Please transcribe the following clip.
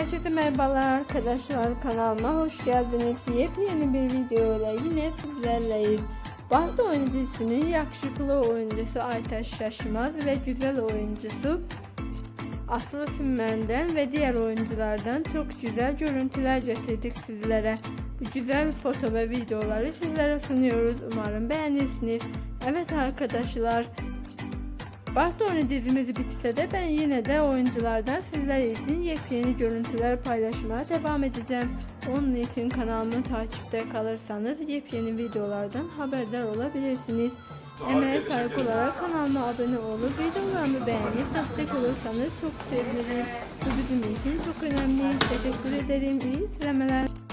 Herkese merhabalar arkadaşlar kanalıma hoş geldiniz. Yepyeni bir videoyla yine sizlerleyiz. Barda oyun dizisinin yakışıklı oyuncusu Aytaş Şaşmaz ve güzel oyuncusu Aslı Sümmen'den ve diğer oyunculardan çok güzel görüntüler getirdik sizlere. Bu güzel foto ve videoları sizlere sunuyoruz. Umarım beğenirsiniz. Evet arkadaşlar Bartoni dizimiz bitse de ben yine de oyunculardan sizler için yepyeni görüntüler paylaşmaya devam edeceğim. Onun için kanalımı takipte kalırsanız yepyeni videolardan haberdar olabilirsiniz. Emeğe sahip olarak kanalıma abone olup videolarımı beğenip destek olursanız çok sevinirim. Bu bizim için çok önemli. Teşekkür ederim. İyi izlemeler.